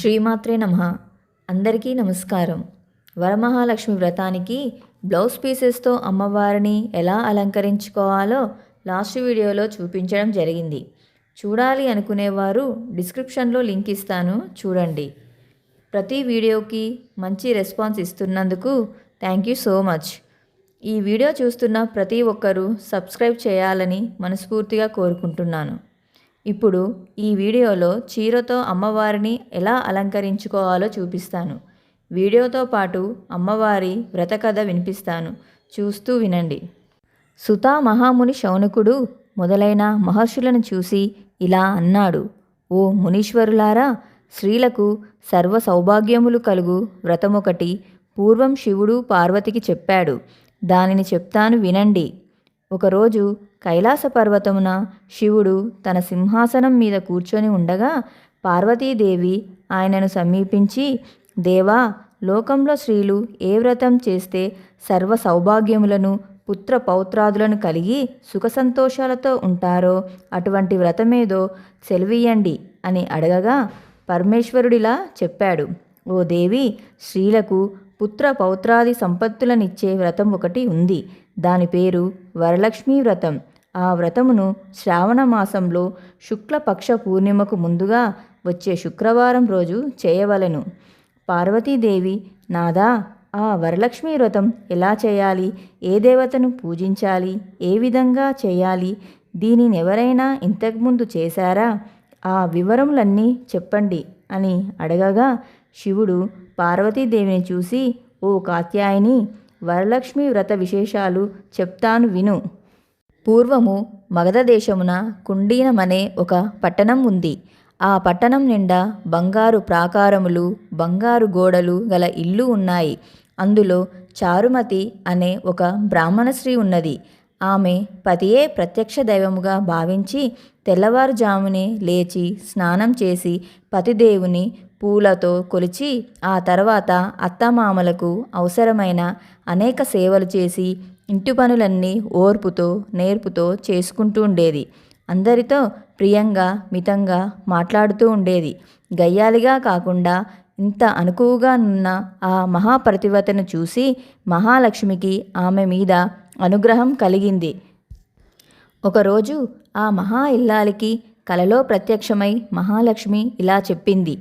శ్రీమాత్రే నమ. అందరికీ నమస్కారం. వరమహాలక్ష్మి వ్రతానికి బ్లౌజ్ పీసెస్తో అమ్మవారిని ఎలా అలంకరించుకోవాలో లాస్ట్ వీడియోలో చూపించడం జరిగింది. చూడాలి అనుకునేవారు డిస్క్రిప్షన్లో లింక్ ఇస్తాను చూడండి. ప్రతి వీడియోకి మంచి రెస్పాన్స్ ఇస్తున్నందుకు థ్యాంక్ యూ సో మచ్. ఈ వీడియో చూస్తున్న ప్రతి ఒక్కరూ సబ్స్క్రైబ్ చేయాలని మనస్ఫూర్తిగా కోరుకుంటున్నాను. ఇప్పుడు ఈ వీడియోలో చీరతో అమ్మవారిని ఎలా అలంకరించుకోవాలో చూపిస్తాను. వీడియోతో పాటు అమ్మవారి వ్రతకథ వినిపిస్తాను. చూస్తూ వినండి. సుతా మహాముని శౌనకుడు మొదలైన మహర్షులను చూసి ఇలా అన్నాడు ఓ మునీశ్వరులారా స్త్రీలకు సర్వ సౌభాగ్యములు కలుగు వ్రతమొకటి పూర్వం శివుడు పార్వతికి చెప్పాడు. దానిని చెప్తాను వినండి. ఒకరోజు కైలాస పర్వతమున శివుడు తన సింహాసనం మీద కూర్చొని ఉండగా పార్వతీదేవి ఆయనను సమీపించి దేవా లోకంలో స్త్రీలు ఏ వ్రతం చేస్తే సర్వ సౌభాగ్యములను పుత్ర పౌత్రాదులను కలిగి సుఖ సంతోషాలతో ఉంటారో అటువంటి వ్రతమేదో సెలవీయండి అని అడగగా పరమేశ్వరుడిలా చెప్పాడు. ఓ దేవి స్త్రీలకు పుత్ర పౌత్రాది సంపత్తులనిచ్చే వ్రతం ఒకటి ఉంది. దాని పేరు వరలక్ష్మీ వ్రతం. ఆ వ్రతమును శ్రావణ మాసంలో శుక్లపక్ష పూర్ణిమకు ముందుగా వచ్చే శుక్రవారం రోజు చేయవలెను. పార్వతీదేవి నాదా ఆ వరలక్ష్మీ వ్రతం ఎలా చేయాలి? ఏ దేవతను పూజించాలి? ఏ విధంగా చేయాలి? దీనిని ఎవరైనా ఇంతకుముందు చేశారా? ఆ వివరములన్నీ చెప్పండి అని అడగగా శివుడు పార్వతీదేవిని చూసి ఓ కాత్యాయని వరలక్ష్మి వ్రత విశేషాలు చెప్తాను విను. పూర్వము మగధ దేశమున కుండీనమనే ఒక పట్టణం ఉంది. ఆ పట్టణం నిండా బంగారు ప్రాకారములు బంగారు గోడలు గల ఇల్లు ఉన్నాయి. అందులో చారుమతి అనే ఒక బ్రాహ్మణశ్రీ ఉన్నది. ఆమె పతియే ప్రత్యక్ష దైవముగా భావించి తెల్లవారుజామునే లేచి స్నానం చేసి పతిదేవుని పూలతో కొలిచి ఆ తర్వాత అత్తమామలకు అవసరమైన అనేక సేవలు చేసి ఇంటి పనులన్నీ ఓర్పుతో నేర్పుతో చేసుకుంటూ ఉండేది. అందరితో ప్రియంగా మితంగా మాట్లాడుతూ ఉండేది. గయ్యాలిగా కాకుండా ఇంత అనుకువగా నున్న ఆ మహాప్రతివతను చూసి మహాలక్ష్మికి ఆమె మీద అనుగ్రహం కలిగింది. ఒకరోజు ఆ మహా ఇల్లాలికి కలలో ప్రత్యక్షమై మహాలక్ష్మి ఇలా చెప్పింది.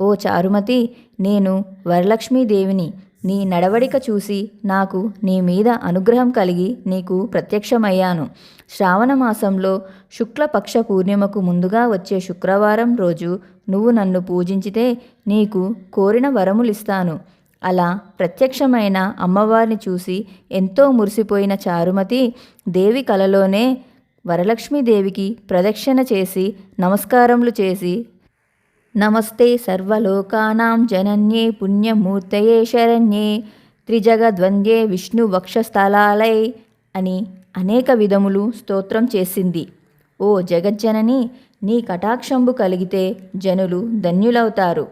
ఓ చారుమతి నేను వరలక్ష్మీదేవిని నీ నడవడిక చూసి నాకు నీ మీద అనుగ్రహం కలిగి నీకు ప్రత్యక్షమయ్యాను. శ్రావణ మాసంలో శుక్లపక్ష పూర్ణిమకు ముందుగా వచ్చే శుక్రవారం రోజు నువ్వు నన్ను పూజించితే నీకు కోరిన వరములిస్తాను. అలా ప్రత్యక్షమైన అమ్మవారిని చూసి ఎంతో మురిసిపోయిన చారుమతి దేవి కలలోనే వరలక్ష్మీదేవికి ప్రదక్షిణ చేసి నమస్కారములు చేసి నమస్తే సర్వలోకానాం జనన్యే పుణ్యమూర్తయే శరణ్యే త్రిజగద్వంద్యే విష్ణు వక్షస్థలాలై అని అనేక విధములు స్తోత్రం చేసింది. ఓ జగజ్జనని నీ కటాక్షంబు కలిగితే జనులు ధన్యులవుతారు.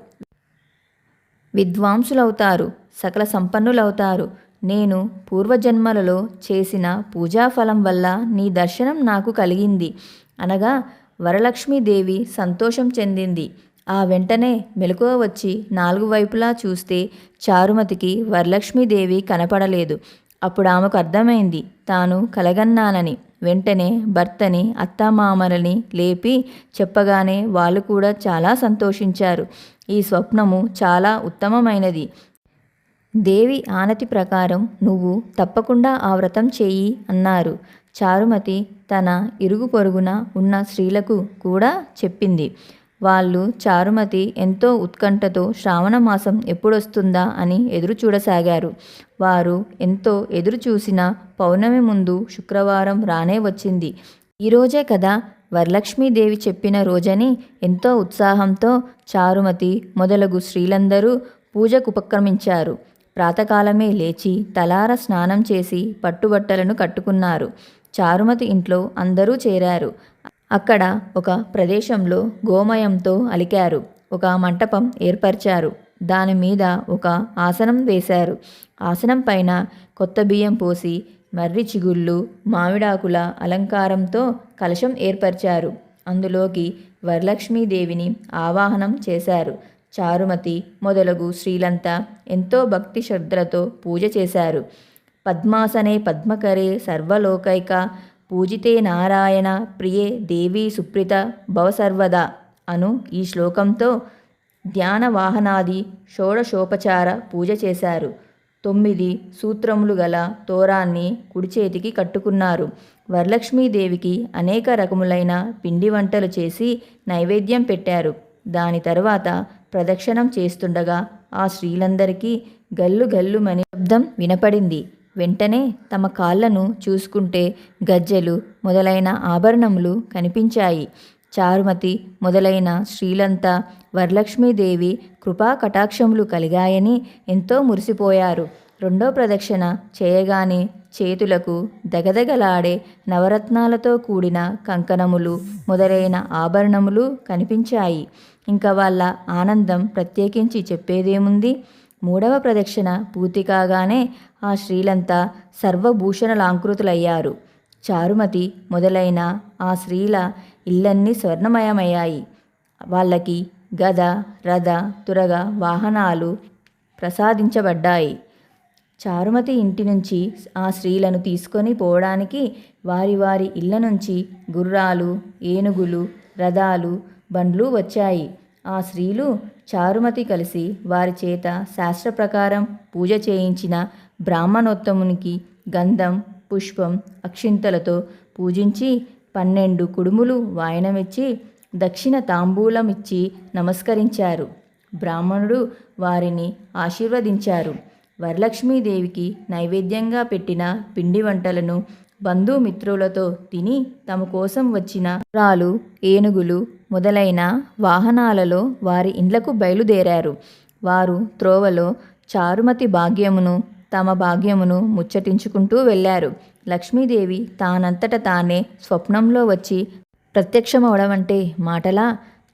విద్వాంసులవుతారు సకల సంపన్నులవుతారు. నేను పూర్వజన్మలలో చేసిన పూజాఫలం వల్ల నీ దర్శనం నాకు కలిగింది. అనగా వరలక్ష్మీదేవి సంతోషం చెందింది. ఆ వెంటనే మెలకువ వచ్చి నాలుగు వైపులా చూస్తే చారుమతికి వరలక్ష్మీదేవి కనపడలేదు. అప్పుడు ఆమెకు అర్థమైంది తాను కలగన్నానని. వెంటనే భర్తని అత్తామామలని లేపి చెప్పగానే వాళ్ళు కూడా చాలా సంతోషించారు. ఈ స్వప్నము చాలా ఉత్తమమైనది. దేవి ఆనతి ప్రకారం నువ్వు తప్పకుండా ఆ వ్రతం చేయి అన్నారు. చారుమతి తన ఇరుగు పొరుగున ఉన్న స్త్రీలకు కూడా చెప్పింది. వాళ్ళు చారుమతి ఎంతో ఉత్కంఠతో శ్రావణ మాసం ఎప్పుడొస్తుందా అని ఎదురు చూడసాగారు. వారు ఎంతో ఎదురు చూసిన పౌర్ణమి ముందు శుక్రవారం రానే వచ్చింది. ఈరోజే కదా వరలక్ష్మీదేవి చెప్పిన రోజని ఎంతో ఉత్సాహంతో చారుమతి మొదలగు స్త్రీలందరూ పూజకు ఉపక్రమించారు. ప్రాతకాలమే లేచి తలార స్నానం చేసి పట్టుబట్టలను కట్టుకున్నారు. చారుమతి ఇంట్లో అందరూ చేరారు. అక్కడ ఒక ప్రదేశంలో గోమయంతో అలికారు. ఒక మంటపం ఏర్పరిచారు. దాని మీద ఒక ఆసనం వేశారు. ఆసనం పైన కొత్త బియ్యం పోసి మర్రి చిగుళ్ళు మామిడాకుల అలంకారంతో కలశం ఏర్పరిచారు. అందులోకి వరలక్ష్మీదేవిని ఆవాహనం చేశారు. చారుమతి మొదలగు స్త్రీలంతా ఎంతో భక్తి శ్రద్ధలతో పూజ చేశారు. పద్మాసనే పద్మకరే సర్వలోకైక పూజితే నారాయణ ప్రియే దేవీ సుప్రిత భవసర్వదా అను ఈ శ్లోకంతో ధ్యాన వాహనాది షోడశోపచార పూజ చేశారు. తొమ్మిది సూత్రములు గల తోరాన్ని కుడిచేతికి కట్టుకున్నారు. వరలక్ష్మీదేవికి అనేక రకములైన పిండి వంటలు చేసి నైవేద్యం పెట్టారు. దాని తరువాత ప్రదక్షిణం చేస్తుండగా ఆ స్త్రీలందరికీ గల్లు గల్లుమని శబ్దం వినపడింది. వెంటనే తమ కాళ్ళను చూసుకుంటే గజ్జెలు మొదలైన ఆభరణములు కనిపించాయి. చారుమతి మొదలైన స్త్రీలంతా వరలక్ష్మీదేవి కృపా కటాక్షములు కలిగాయని ఎంతో మురిసిపోయారు. రెండో ప్రదక్షిణ చేయగానే చేతులకు దగదగలాడే నవరత్నాలతో కూడిన కంకణములు మొదలైన ఆభరణములు కనిపించాయి. ఇంకా వాళ్ళ ఆనందం ప్రత్యేకించి చెప్పేదేముంది? మూడవ ప్రదక్షిణ పూర్తి కాగానే ఆ స్త్రీలంతా సర్వభూషణలాంకృతులయ్యారు. చారుమతి మొదలైన ఆ స్త్రీల ఇల్లన్నీ స్వర్ణమయమయ్యాయి. వాళ్ళకి గద రథ తురగ వాహనాలు ప్రసాదించబడ్డాయి. చారుమతి ఇంటి నుంచి ఆ స్త్రీలను తీసుకొని పోవడానికి వారి వారి ఇళ్ళ నుంచి గుర్రాలు ఏనుగులు రథాలు బండ్లు వచ్చాయి. ఆ స్త్రీలు చారుమతి కలిసి వారి చేత శాస్త్ర ప్రకారం పూజ చేయించిన బ్రాహ్మణోత్తమునికి గంధం పుష్పం అక్షింతలతో పూజించి పన్నెండు కుడుములు వాయనమిచ్చి దక్షిణ తాంబూలమిచ్చి నమస్కరించారు. బ్రాహ్మణుడు వారిని ఆశీర్వదించారు. వరలక్ష్మీదేవికి నైవేద్యంగా పెట్టిన పిండి వంటలను బంధుమిత్రులతో తిని తమ కోసం వచ్చిన రాలు ఏనుగులు మొదలైన వాహనాలలో వారి ఇండ్లకు బయలుదేరారు. వారు త్రోవలో చారుమతి భాగ్యమును తమ భాగ్యమును ముచ్చటించుకుంటూ వెళ్ళారు. లక్ష్మీదేవి తానంతట తానే స్వప్నంలో వచ్చి ప్రత్యక్షమవడం అంటే మాటలా?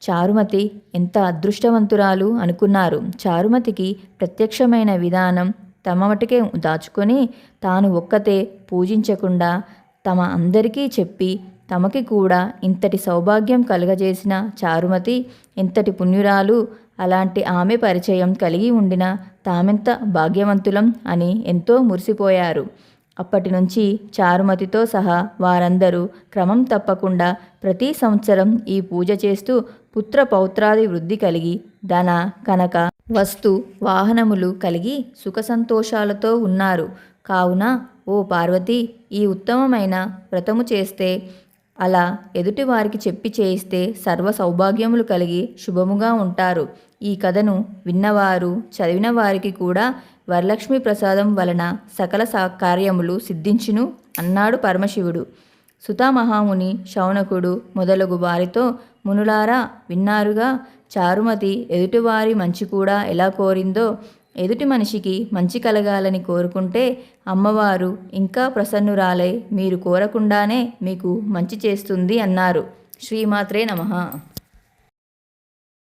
చారుమతి ఎంత అదృష్టవంతురాలు అనుకున్నారు. చారుమతికి ప్రత్యక్షమైన విధానం తమ మటుకే దాచుకొని తాను ఒక్కతే పూజించకుండా తమ అందరికీ చెప్పి తమకి కూడా ఇంతటి సౌభాగ్యం కలుగజేసిన చారుమతి ఇంతటి పుణ్యురాలు అలాంటి ఆమె పరిచయం కలిగి ఉండిన తామెంత భాగ్యవంతులం అని ఎంతో మురిసిపోయారు. అప్పటి నుంచి చారుమతితో సహా వారందరూ క్రమం తప్పకుండా ప్రతి సంవత్సరం ఈ పూజ చేస్తూ పుత్ర పౌత్రాది వృద్ధి కలిగి ధన కనక వస్తు వాహనములు కలిగి సుఖ సంతోషాలతో ఉన్నారు. కావున ఓ పార్వతి ఈ ఉత్తమమైన వ్రతము చేస్తే అలా ఎదుటి వారికి చెప్పి చేయిస్తే సర్వ సౌభాగ్యములు కలిగి శుభముగా ఉంటారు. ఈ కథను విన్నవారు చదివిన వారికి కూడా వరలక్ష్మి ప్రసాదం వలన సకల సా- కార్యములు సిద్ధించును అన్నాడు పరమశివుడు. సుతామహాముని శౌనకుడు మొదలగు వారితో మునులారా విన్నారుగా? చారుమతి ఎదుటివారి మంచి కూడా ఎలా కోరిందో ఎదుటి మనిషికి మంచి కలగాలని కోరుకుంటే అమ్మవారు ఇంకా ప్రసన్నురాలై మీరు కోరకుండానే మీకు మంచి చేస్తుంది అన్నారు. శ్రీమాత్రే నమః.